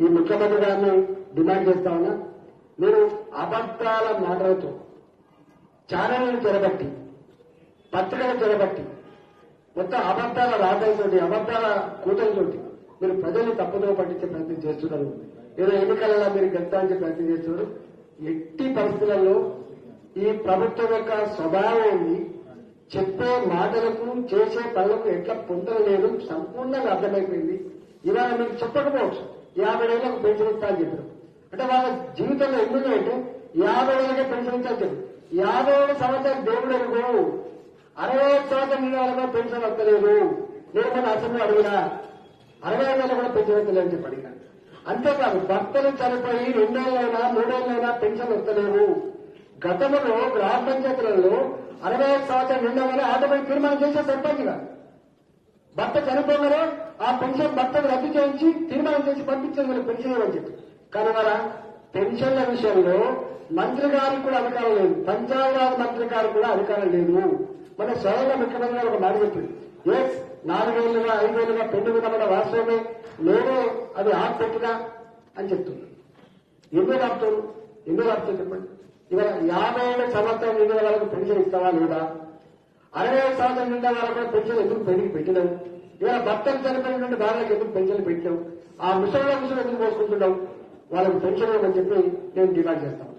ఈ ముఖ్యమంత్రి గారిని డిమాండ్ చేస్తా ఉన్నా. మీరు అబద్దాల మాటలతో ఛానళ్ళను చెరబట్టి పత్రికలు చెరబట్టి మొత్తం అబద్దాల రాతలతోటి అబద్దాల కూటలతోటి మీరు ప్రజల్ని తప్పుదో పట్టించే ప్రయత్నం చేస్తున్నారు. ఏదో ఎన్నికలలో మీరు గెలుతానికి ప్రయత్నం చేస్తున్నారు. ఎట్టి పరిస్థితులలో ఈ ప్రభుత్వం యొక్క స్వభావం ఏంది చెప్పే మాటలకు చేసే పనులకు ఎట్లా పొందలేదు సంపూర్ణంగా అర్థమైపోయింది. ఇవాళ మీకు చెప్పకపోవచ్చు. యాభై ఏళ్ళకు పెన్షన్ ఇస్తా అని చెప్పారు. అంటే వాళ్ళ జీవితంలో ఎన్ని యాభై ఏళ్ళకే పెన్షన్ ఇస్తా చెప్పారు. యాభై ఏడు సంవత్సరాలు దేవుడు అనుకో అరవై ఐదు సంవత్సరం నిన్న వాళ్ళకి కూడా పెన్షన్ వస్తలేదు నేను మన అసెంబ్లీ అడిగినా అరవై ఐదు వేలు కూడా పెన్షన్ వస్తలేదు అని చెప్పాడు అంతేకాదు భర్తలు చనిపోయి రెండేళ్ళైనా మూడేళ్ళైనా పెన్షన్ వస్తలేవు గతంలో గ్రామ పంచాయతీలలో అరవై ఐదు సంవత్సరం నిండగానే ఆటోమేటిక్ తీర్మానం చేసే సర్పంచ్ భర్త చనిపోగానే ఆ పెన్షన్ భర్తను రద్దు చేయించి తీర్మానం చేసి పంపించేది వీళ్ళు పెన్షన్ ఇవ్వని చెప్పి. కానీ మన పెన్షన్ల విషయంలో మంత్రి గారికి కూడా అధికారం లేదు. పంచాయతీరాజ్ మంత్రి గారికి కూడా అధికారం లేదు. మన స్వయంగా ముఖ్యమంత్రి గారు ఒక మాట చెప్పింది. ఎస్ నాలుగేళ్ళుగా ఐదేళ్ళుగా పెండు విధమైన వాస్తవమే. నేనే అది ఆపెట్టినా అని చెప్తుంది ఎందుకు ఆపుతారు? ఎందుకు ఆపుతారు చెప్పండి. ఇవాళ యాభై ఏళ్ళ సంవత్సరం నిండిన వాళ్ళకి పెన్షన్ ఇస్తావా లేదా? అరవై ఐదు సంవత్సరం నిండిన వాళ్ళకి పెన్షన్ ఎందుకు పెరిగి పెట్టినావు? ఇవాళ భర్తలు చనిపోయినటువంటి నుండి భార్యలకు ఎందుకు పెన్షన్ పెట్టావు? ఆ ముసలి ముసలి ఎందుకు పోసుకుంటున్నావు? వాళ్ళకి పెన్షన్ ఇవ్వమని చెప్పి నేను డిమాండ్ చేస్తాను.